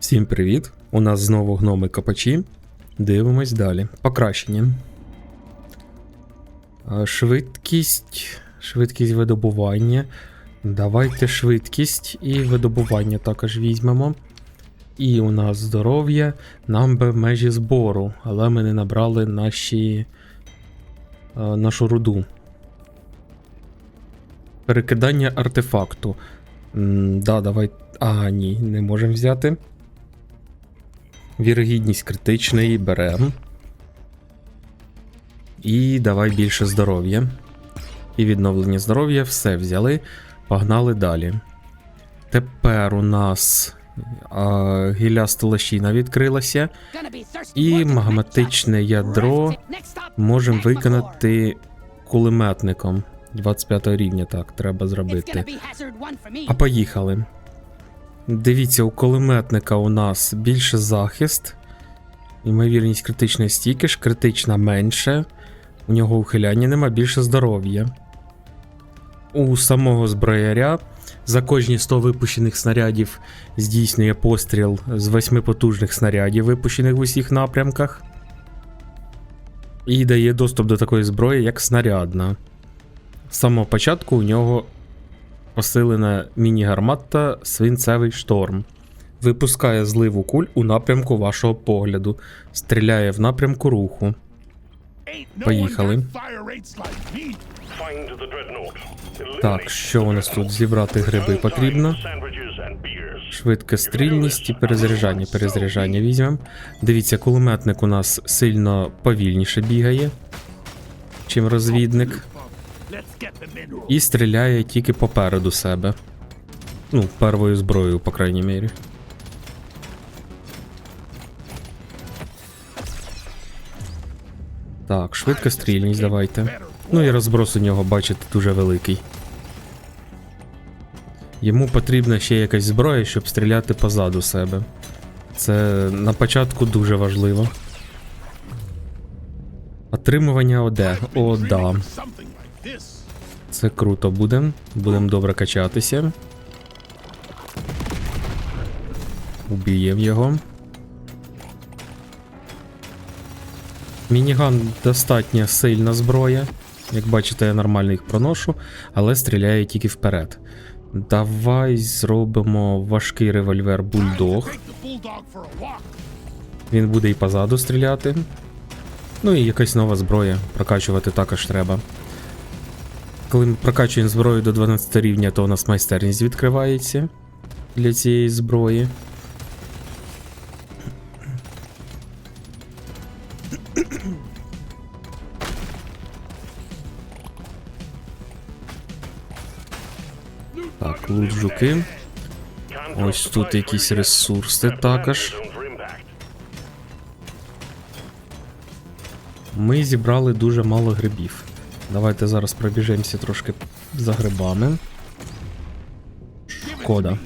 Всім привіт! У нас знову гноми копачі. Дивимось далі. Покращення. Швидкість. Швидкість видобування. Давайте швидкість і видобування також візьмемо. І у нас здоров'я. Нам би в межі збору, але ми не набрали наші. нашу руду. Перекидання артефакту. М, да, давай. А, ні, не можемо взяти. Вірогідність критичної берем. І давай більше здоров'я. І відновлення здоров'я, все взяли. Погнали далі. Тепер у нас а, гіляста лощина відкрилася. І магматичне ядро Можемо виконати кулеметником 25 рівня, так, треба зробити. А поїхали. Дивіться, у кулеметника у нас більше захист. Ймовірність критичної стійки ж, критична менше. У нього ухиляння нема, більше здоров'я. У самого зброяря за кожні 100 випущених снарядів здійснює постріл з 8 потужних снарядів, випущених в усіх напрямках. І дає доступ до такої зброї, як снарядна. З самого початку у нього посилена міні-гармата Свинцевий шторм. Випускає зливу куль у напрямку вашого погляду, стріляє в напрямку руху. Поїхали. Так, що у нас тут? Зібрати гриби потрібно. Швидка стрільність і перезаряджання. Перезаряджання візьмемо. Дивіться, кулеметник у нас сильно повільніше бігає, чим розвідник. І стріляє тільки попереду себе. Ну, первою зброєю, по крайній мірі. Так, швидка стрільність давайте. Ну і розброс у нього, бачите, дуже великий. Йому потрібна ще якась зброя, щоб стріляти позаду себе. Це на початку дуже важливо. Отримування ОД. О, да. Це круто буде. Будемо добре качатися. Уб'єм його. Мініган достатньо сильна зброя. Як бачите, я нормально їх проношу, але стріляє тільки вперед. Давай зробимо важкий револьвер бульдог. Він буде і позаду стріляти. Ну і якась нова зброя. Прокачувати також треба. Коли ми прокачуємо зброю до 12 рівня, то у нас майстерність відкривається для цієї зброї. Так, лут жуки. Ось тут якісь ресурси також. Ми зібрали дуже мало грибів. Давайте зараз пробіжемося трошки за грибами. Шкода.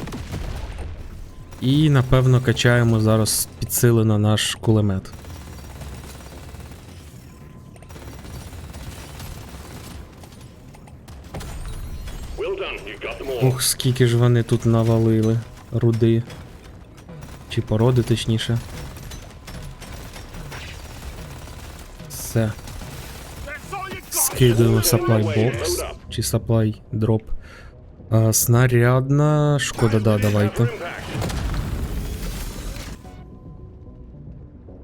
І напевно качаємо зараз підсилено наш кулемет. Ох, скільки ж вони тут навалили руди. Чи породи, точніше. Все. Скидуємо supply box чи supply drop. А, снарядна. Шкода, да, давайте.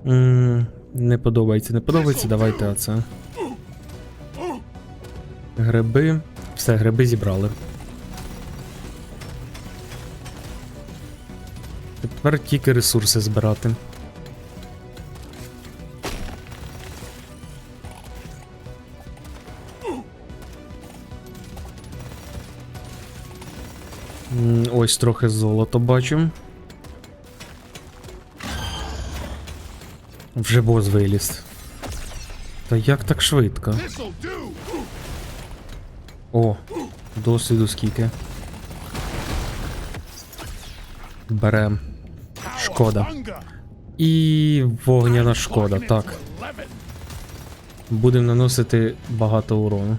м не подобається, не подобається, давайте оце. Гриби. Все, гриби зібрали. Тепер тільки ресурси збирати. Ось трохи золото бачу. Вже бос виліз. Та як так швидко? О, досвіду скільки. Берем. Шкода. І вогняна шкода, так. Будемо наносити багато урону.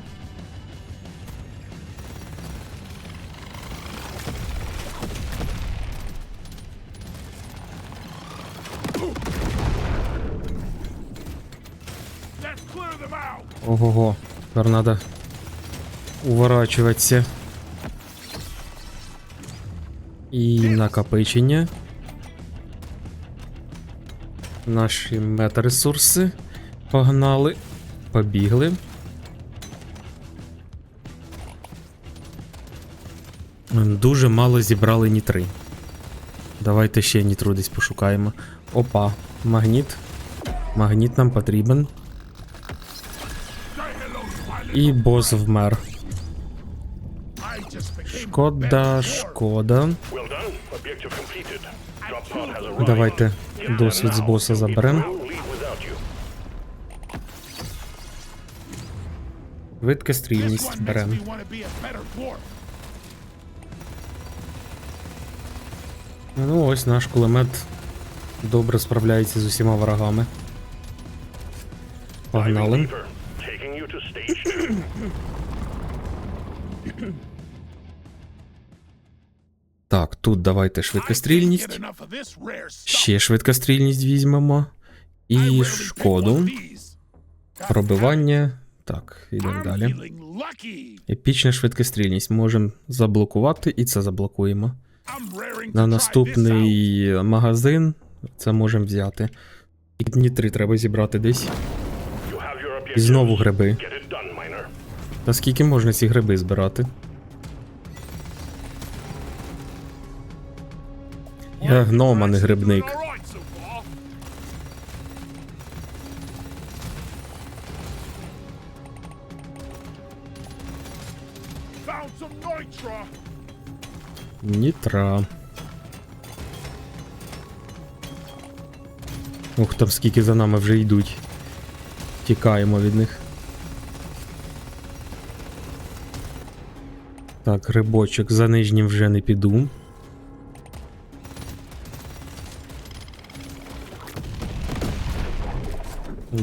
Надо уворачуватися. І накопичення. Наші метаресурси погнали. Побігли. Дуже мало зібрали нітри. Давайте ще нітру десь пошукаємо. Опа, магніт. Магніт нам потрібен. І бос вмер. Шкода, шкода. Давайте досвід з боса заберемо. Leave without беремо. Ну ось наш кулемет добре справляється з усіма ворогами. Погнали. Так, тут давайте швидкострільність. Ще швидкострільність візьмемо. І шкоду. Пробивання. Так, йдемо далі. Епічна швидкострільність. Можемо заблокувати і це заблокуємо. На наступний магазин це можемо взяти. Дні три треба зібрати десь. І знову гриби. Get it done, miner. Та скільки можна ці гриби збирати? Гном, а не грибник. Нітра. Ух, там скільки за нами вже йдуть. Тікаємо від них. Так, грибочок за нижнім вже не піду.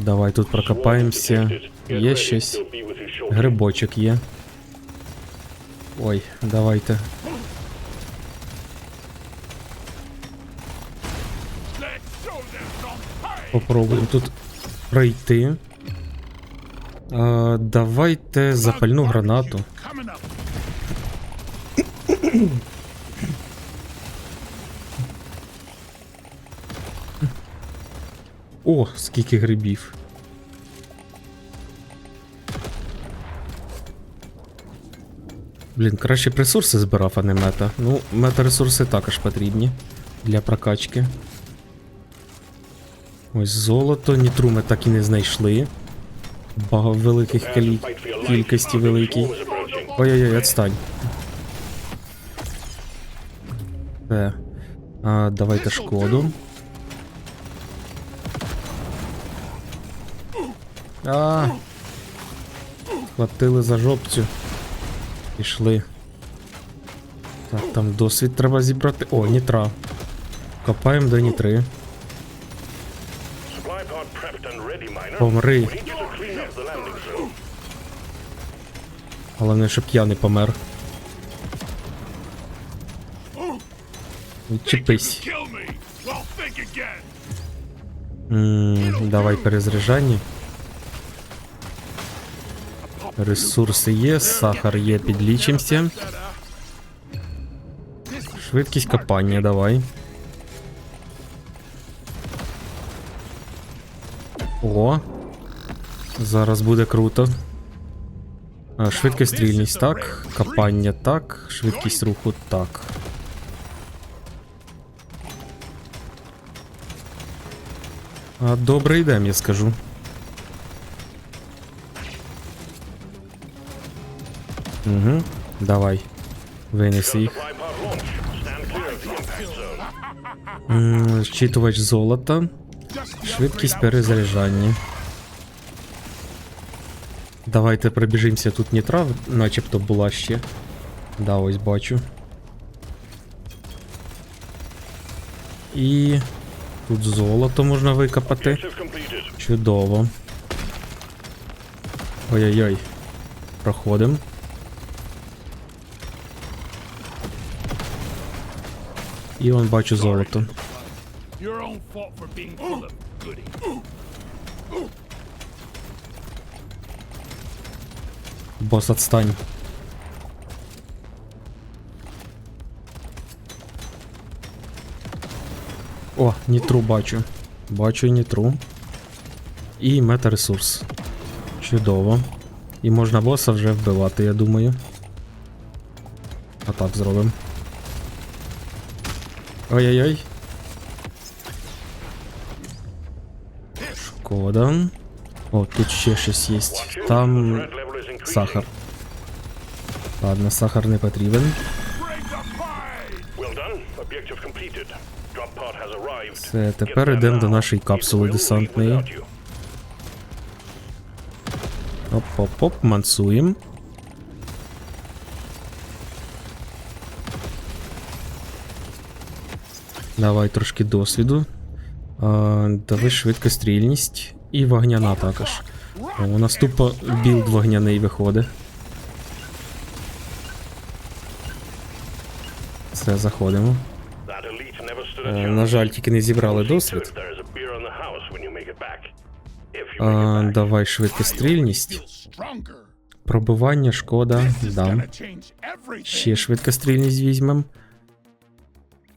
Давай тут прокопаємося. Є щось. Грибочок є. Ой, давайте. Попробуємо тут пройти. А, давайте запальну гранату. О, скільки грибів. Блін, краще б ресурси збирав, а не мета. Ну, мета-ресурси також потрібні для прокачки. Ось золото, нітру ми так і не знайшли. Бага великих кілі... кількості великій. Ой-ой-ой, отстань. Все. А, давайте шкоду. А. Хватили за жопцю. Пішли. Так, там досвід треба зібрати. О, нітра. Копаємо до нітри. Помри. Головне, щоб я не помер. Відчепись. Kill me. Well, think again. М, давай перезаряджання. Ресурси є, сахар є, підлічимося. Швидкість копання, давай. О. Зараз буде круто. А, швидкість стрільність так, копання так, швидкість руху так. А, добре йдем, я скажу. Угу. Давай. Винеси їх. Щитувач золота. Швидкість перезаряджання. Давайте пробіжимося тут нітра, начебто була ще. Да, ось бачу. І тут золото можна викопати. Чудово. Ой-ой-ой. Проходим. І он бачу золото. Бос, отстань. О, нітру бачу. Бачу нітру. І метаресурс. Чудово. І можна боса вже вбивати, я думаю. А так зробимо. Ой-ой-ой. Шкода. О, тут ще щось є. Там сахар. Ладно, сахар не потрібен. Все, тепер йдемо до нашої капсули десантної. Оп-оп-оп, мансуємо. Давай трошки досвіду. А, давай швидкострільність і вогняна також. У нас тупо білд вогняний виходить. Все, заходимо. Е, на жаль, тільки не зібрали досвід. А, давай швидкострільність. Пробивання, шкода, дам. Ще швидкострільність візьмем.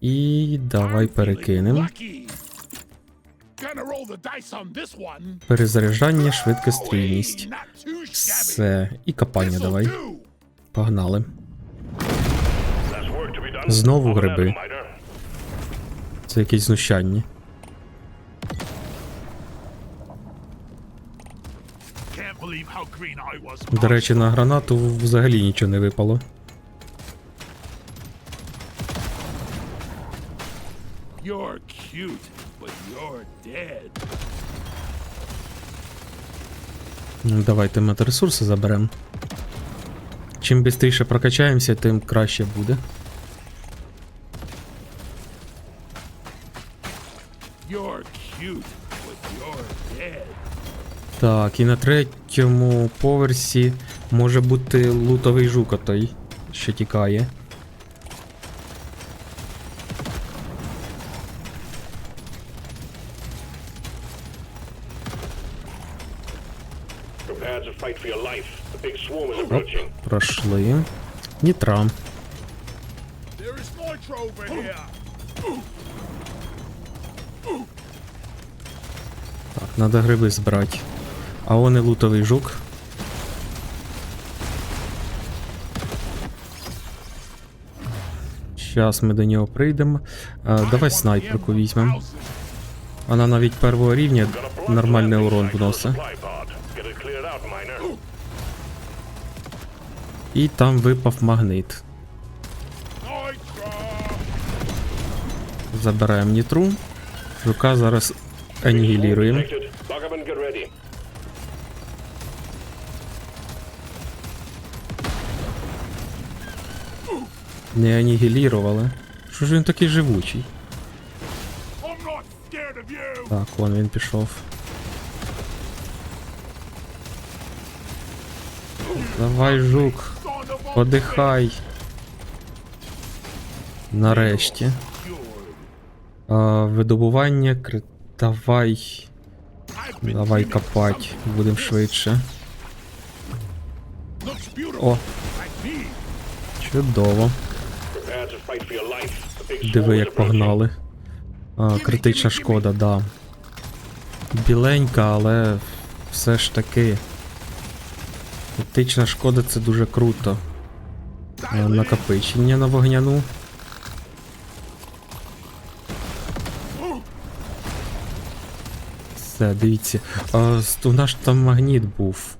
І давай перекинем. Перезаряджання, швидкострільність. Все. І копання давай. Погнали. Знову гриби. Це якесь знущання. До речі, на гранату взагалі нічого не випало. Cute, but you're dead. Ну, Давайте метаресурси заберемо. Чим швидше прокачаємося, тим краще буде. You're cute, but you're dead. Так, і на третьому поверсі може бути лутовий жук отой, що тікає. Пройшли. Нітра. Так, надо гриби збирати. А он і лутовий жук. Щас ми до нього прийдемо. А, давай снайперку візьмемо. Вона навіть першого рівня нормальний урон вносить. І там випав магнит. Забираємо нітру. Жука зараз анігіліруємо. Не анігілірували. Що ж він такий живучий? Так, вон він пішов. Давай, жук, подихай. Нарешті. А, видобування, кри- давай. Давай копать, будемо швидше. О, чудово. Диви, як погнали. А, критична шкода, да. Біленька, але все ж таки. Критична шкода це дуже круто. А, накопичення на вогняну. Все, дивіться. А, у нас там магніт був.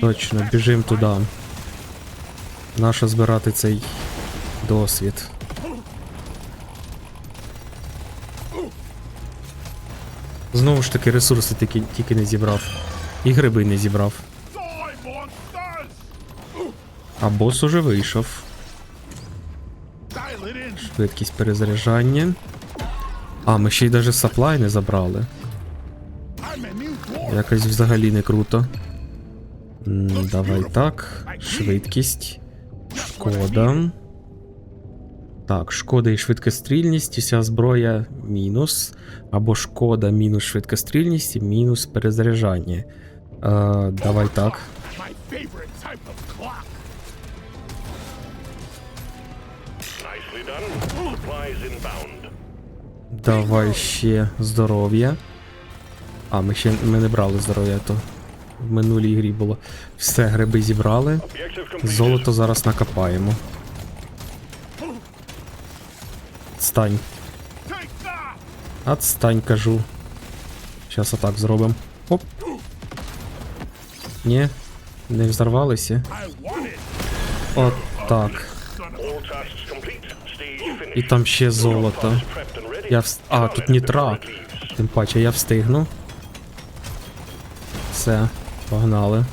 Точно, біжим туди. Нащо збирати цей досвід? Знову ж таки, ресурси тільки, тільки не зібрав. І гриби не зібрав. А бос уже вийшов. Швидкість перезаряджання. А, ми ще й даже саплай не забрали. Якось взагалі не круто. М, давай так. Швидкість. Шкода. Так, шкода і швидкострільність, і вся зброя мінус. Або шкода мінус швидкострільність і мінус перезаряджання. Е, давай так. Давай ще здоров'я. А, ми ще ми не брали здоров'я, то в минулій грі було. Все, гриби зібрали. Золото зараз накопаємо. Стань. Take! Отстань, кажу. Щас отак зробимо. Оп. Ні, не взорвалися. От так. І там ще золото. Я вс... А, тут нітра. Тим паче я встигну. Все, погнали.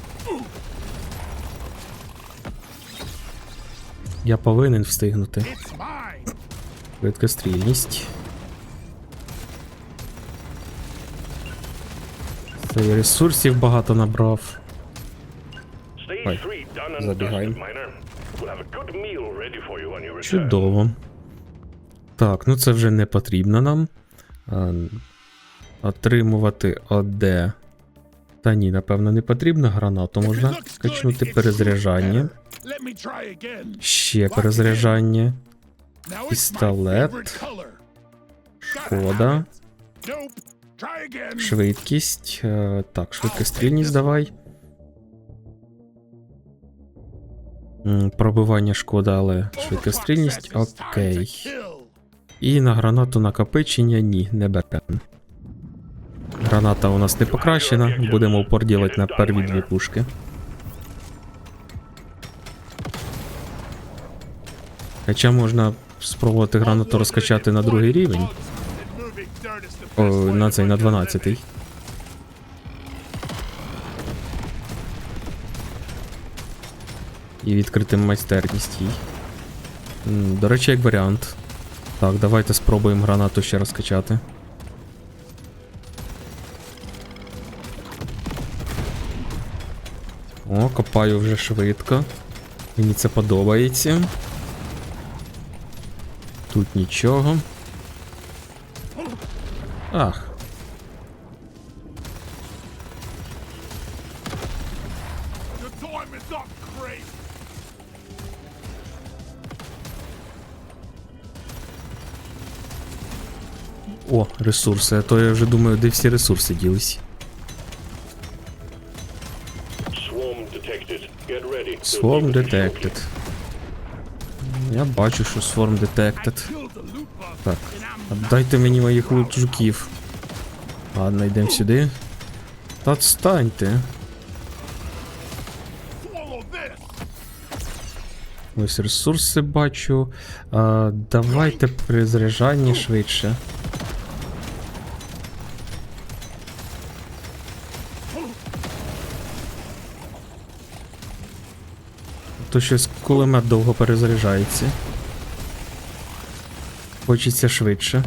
Я повинен встигнути. Швидкострільність. Це і ресурсів багато набрав. Ой, 3 done and забігаємо. Чудово. Так, ну це вже не потрібно нам. А, отримувати ОД. Та ні, напевно, не потрібно. Гранату можна качнути перезаряджання. Ще перезаряджання. Пістолет. Шкода. Швидкість. Е, Так, швидкострільність давай. Пробивання шкода, але швидкострільність. Окей. І на гранату накопичення ні, не беремо. Граната у нас не покращена, будемо упор ділити на перві дві пушки. Хоча можна спробувати гранату розкачати на другий рівень. О, на цей, на 12-й. І відкрити майстерність їй. До речі, як варіант. Так, давайте спробуємо гранату ще розкачати. О, копаю вже швидко. Мені це подобається. Тут нічого. Ах. О, ресурси. А то я вже думаю, де всі ресурси ділись. Swarm detected. Я бачу, що Swarm detected. Так. Дайте мені моїх лут жуків. Ладно, йдемо сюди. Та отстаньте. Ось ресурси бачу. А, давайте при заряджанні швидше. То щось кулемет довго перезаряджається. Хочеться швидше.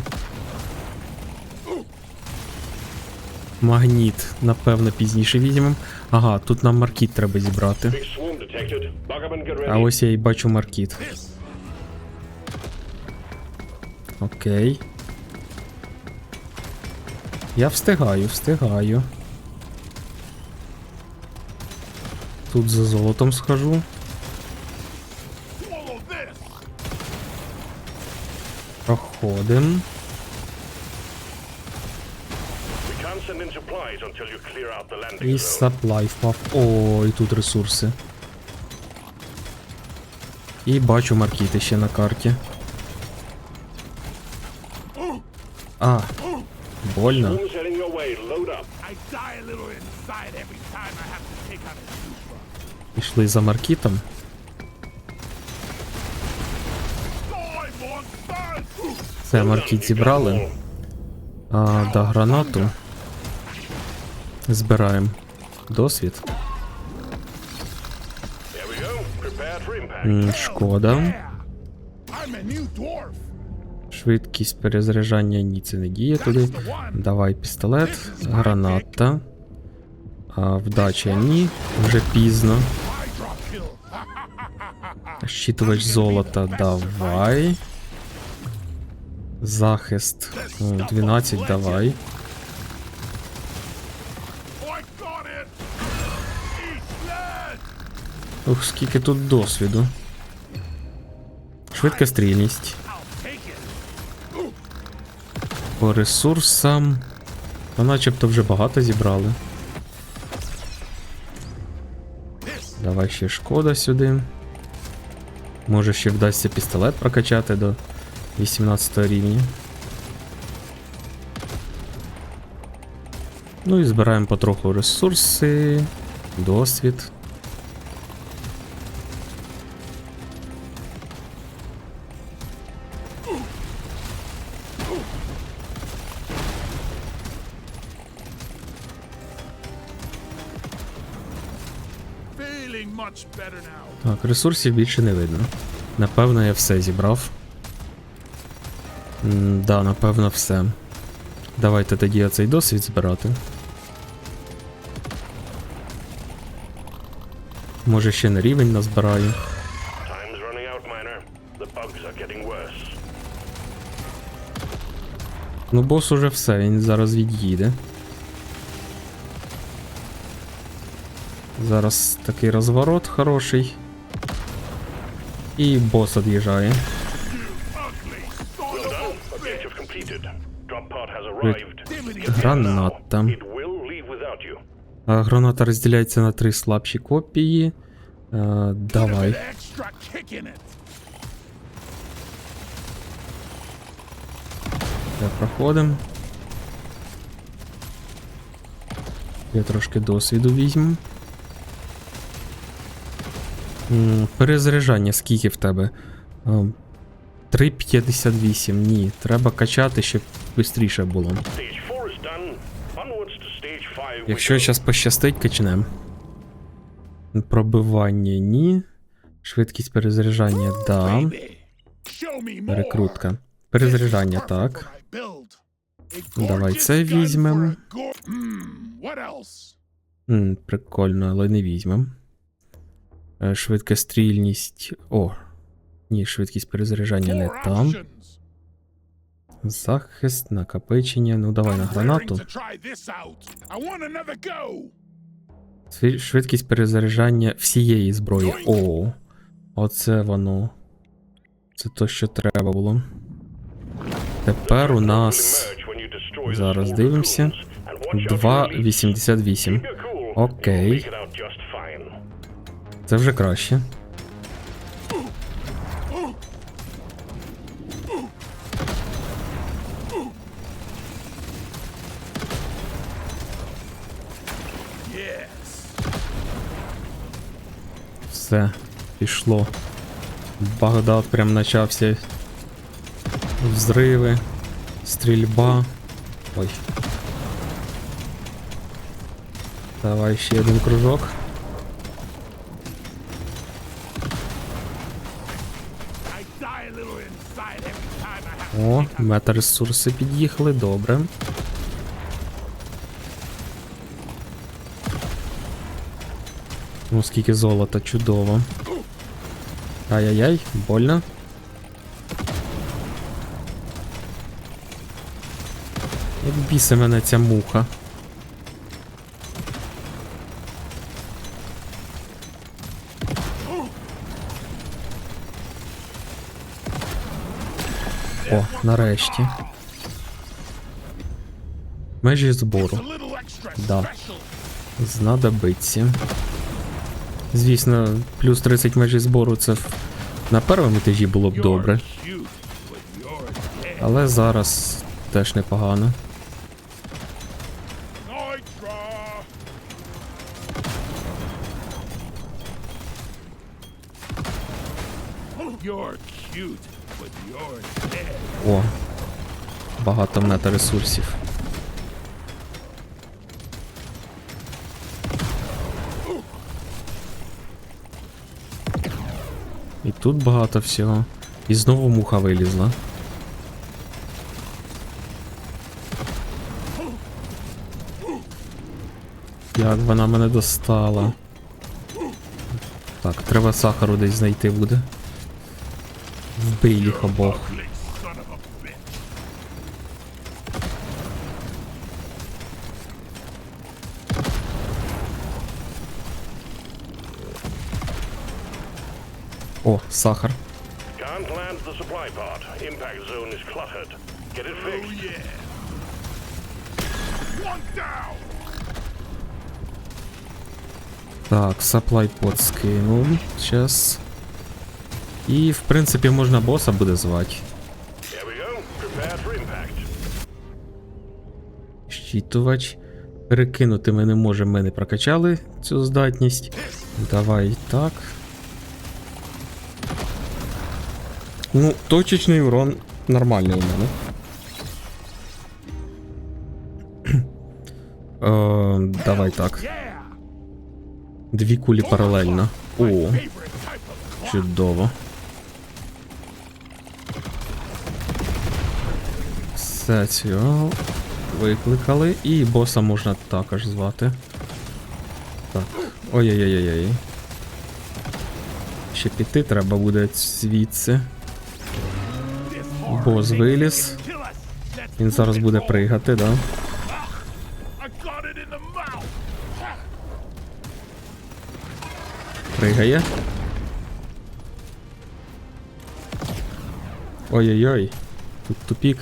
Магніт, напевно, пізніше візьмемо. Ага, тут нам маркіт треба зібрати. А ось я і бачу маркіт. Окей. Я встигаю, встигаю. Тут за золотом схожу. Landing І саплай впав. О, і тут ресурси. І бачу маркіти ще на карті. А, больно. Swarm's heading your Це маркіт зібрали. А, да, гранату. Збираємо досвід. Шкода. Швидкість перезаряджання ні, це не діє туди. Давай пістолет, граната. А, вдача ні, вже пізно. Щитувач золота давай. Захист 12 давай. I got it. Eat flesh. Ух, скільки тут досвіду. Швидка стрільність. По ресурсам. Ну, начебто вже багато зібрали. Давай ще шкода сюди. Може ще вдасться пістолет прокачати до 18 рівня. Ну і збираємо потроху ресурси, досвід. Так, ресурсів більше не видно. Напевно, я все зібрав. М, Да, напевно, все. Давайте тоді оцей досвід збирати. Може ще на рівень назбираю. Ну, бос уже все, він зараз від'їде. Зараз такий розворот хороший. І бос від'їжджає. Граната. А, Граната розділяється на три слабші копії. Е, давай. Це проходимо. Я трошки досвіду візьму. Перезаряджання скільки в тебе? Е, 3,58. Ні, треба качати, щоб швидше було. Якщо зараз пощастить, качнем. Пробивання ні. Швидкість перезаряджання да. Перекрутка. Перезаряджання так. Давай це gun візьмем. for a gor- what else? М, прикольно, але не візьмем. Е, Швидкострільність. О. Ні, швидкість перезаряджання не там. Захист, накопичення. Ну давай на гранату. Швидкість перезаряджання всієї зброї. О. Оце воно. Це то, що треба було. Тепер у нас Зараз дивимося. raccoons. And watch out for your leaks. 2,88. Keep your cool. Окей. Це вже краще. Все, пішло. Багдад прям почався. Взриви, стрільба. Ой. Давай ще один кружок. О, метаресурси під'їхали, добре. Ну, скільки золота, чудово. Ай-яй-яй, больно. Як бісе мене ця муха. О, нарешті. Межі збору. Да. Знадобиться. Звісно, плюс 30 межі збору це на першому етажі було б добре, але зараз теж непогано. О, багато метаресурсів. І тут багато всього. І знову муха вилізла. Як вона мене достала. Так, треба сахару десь знайти буде. Вбий їх обох. О, сахар. Can't land the supply part. Impact zone is cluttered. Get it Oh yeah. One down. Так, supply pod скинув. Щас. І, в принципі, можна боса буде звати. Щитувач. Перекинути ми не можемо, ми не прокачали цю здатність. Давай так. Ну, точечний урон нормальний у мене. Е, давай так. Дві кулі паралельно. О, чудово. Все викликали. І боса можна також звати. Так. Ой-ой-ой-ой. Ще піти треба буде звідси. Hard. Виліз. Він зараз буде пригати, да? Пригає. Ой-ой-ой. Тут тупік.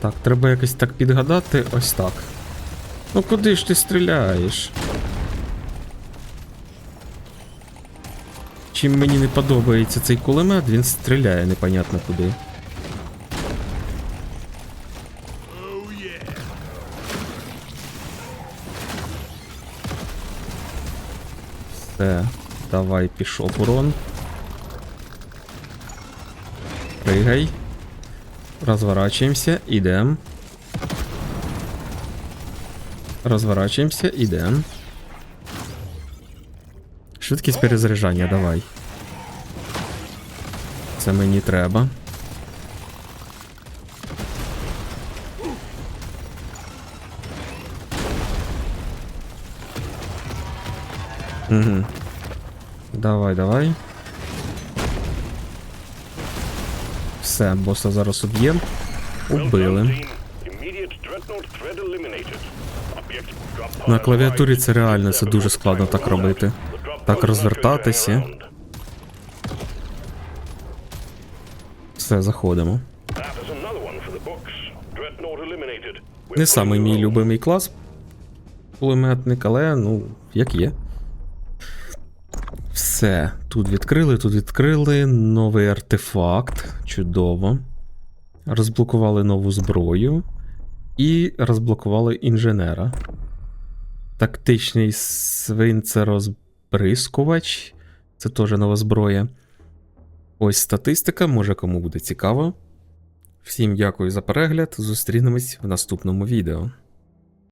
Так, треба якось так підгадати. Ось так. Ну куди ж ти стріляєш? Чим мені не подобається цей кулемет, він стріляє непонятно куди. Все, давай пішов урон. Пригай. Розворачуємося, ідем. Розворачуємося, ідем. Швидкість перезаряджання, давай. Це мені треба. Угу. Давай, давай. Все, боса зараз уб'єм. Убили. На клавіатурі це реально це дуже складно так робити. Так розвертатися. Все, заходимо. Не самий мій любимий клас. Кулеметник, але ну, як є. Все, тут відкрили, тут відкрили. Новий артефакт. Чудово. Розблокували нову зброю. І розблокували інженера. Тактичний свинцерозбризкувач. Це теж нова зброя. Ось статистика, може кому буде цікаво. Всім дякую за перегляд. Зустрінемось в наступному відео.